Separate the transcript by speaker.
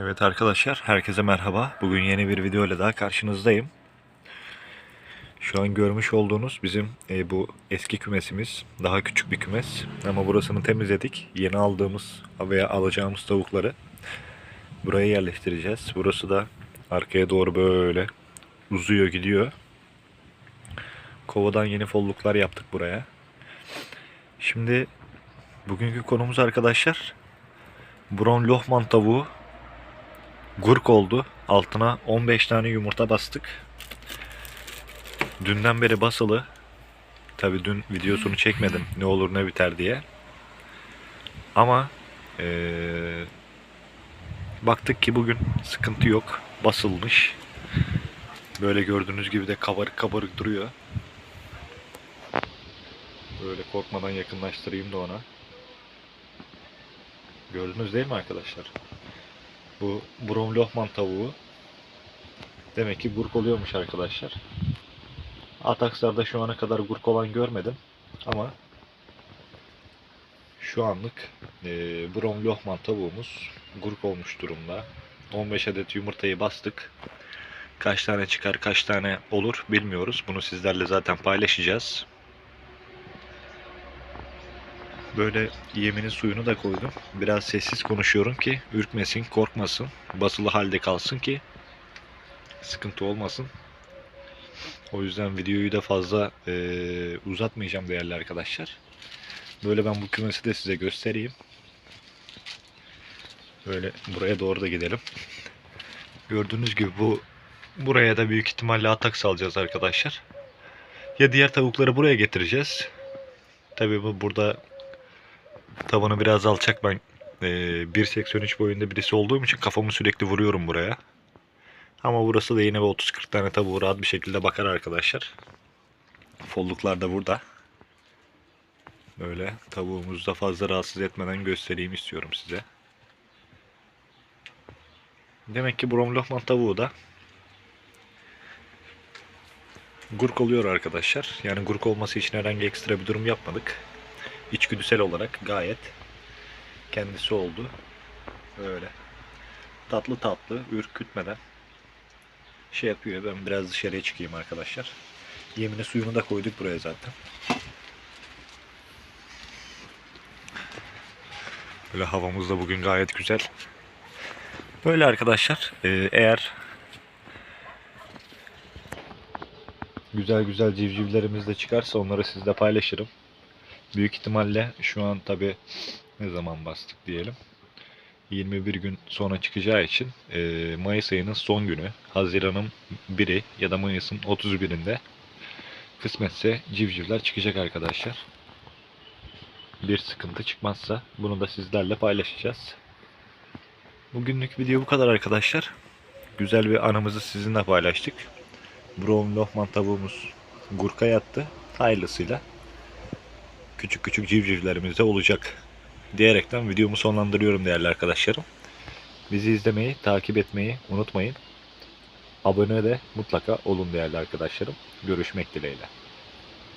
Speaker 1: Evet arkadaşlar, herkese merhaba. Bugün yeni bir video ile daha karşınızdayım. Şu an görmüş olduğunuz bizim e, bu eski kümesimiz. Daha küçük bir kümes. Ama burasını temizledik. Yeni aldığımız veya alacağımız tavukları buraya yerleştireceğiz. Burası da arkaya doğru böyle uzuyor gidiyor. Kovadan yeni folluklar yaptık buraya. Şimdi bugünkü konumuz arkadaşlar Brown Lohman tavuğu gurk oldu. Altına 15 tane yumurta bastık. Dünden beri basılı. Tabi dün videosunu çekmedim ne olur ne biter diye. Ama eee, baktık ki bugün sıkıntı yok. Basılmış. Böyle gördüğünüz gibi de kabarık kabarık duruyor. Böyle korkmadan yakınlaştırayım da ona. Gördünüz değil mi arkadaşlar? Bu Brom Lohman tavuğu. Demek ki gurk oluyormuş arkadaşlar. Ataksar'da şu ana kadar gurk olan görmedim. Ama şu anlık e, Brom Lohman tavuğumuz gurk olmuş durumda. 15 adet yumurtayı bastık. Kaç tane çıkar, kaç tane olur bilmiyoruz. Bunu sizlerle zaten paylaşacağız. Böyle yeminin suyunu da koydum. Biraz sessiz konuşuyorum ki ürkmesin, korkmasın. Basılı halde kalsın ki sıkıntı olmasın. O yüzden videoyu da fazla eee, uzatmayacağım değerli arkadaşlar. Böyle ben bu kümesi de size göstereyim. Böyle buraya doğru da gidelim. Gördüğünüz gibi bu buraya da büyük ihtimalle atak salacağız arkadaşlar. Ya diğer tavukları buraya getireceğiz. Tabii bu burada Tavanı biraz alçak ben e, 1.83 boyunda birisi olduğum için kafamı sürekli vuruyorum buraya. Ama burası da yine bir 30-40 tane tavuğu rahat bir şekilde bakar arkadaşlar. Folluklar da burada. Böyle tavuğumuzu da fazla rahatsız etmeden göstereyim istiyorum size. Demek ki Bromlohman tavuğu da gurk oluyor arkadaşlar. Yani gurk olması için herhangi ekstra bir durum yapmadık içgüdüsel olarak gayet kendisi oldu. Öyle. Tatlı tatlı, ürkütmeden şey yapıyor. Ben biraz dışarıya çıkayım arkadaşlar. Yemine suyunu da koyduk buraya zaten. Böyle havamız da bugün gayet güzel. Böyle arkadaşlar. Ee, eğer güzel güzel civcivlerimiz de çıkarsa onları sizle paylaşırım. Büyük ihtimalle şu an tabi ne zaman bastık diyelim. 21 gün sonra çıkacağı için e, Mayıs ayının son günü, Haziran'ın 1'i ya da Mayıs'ın 31'inde kısmetse civcivler çıkacak arkadaşlar. Bir sıkıntı çıkmazsa bunu da sizlerle paylaşacağız. Bugünlük video bu kadar arkadaşlar. Güzel bir anımızı sizinle paylaştık. Brown Lohman tavuğumuz gurka yattı. Hayırlısıyla küçük küçük civcivlerimiz de olacak diyerekten videomu sonlandırıyorum değerli arkadaşlarım. Bizi izlemeyi, takip etmeyi unutmayın. Abone de mutlaka olun değerli arkadaşlarım. Görüşmek dileğiyle.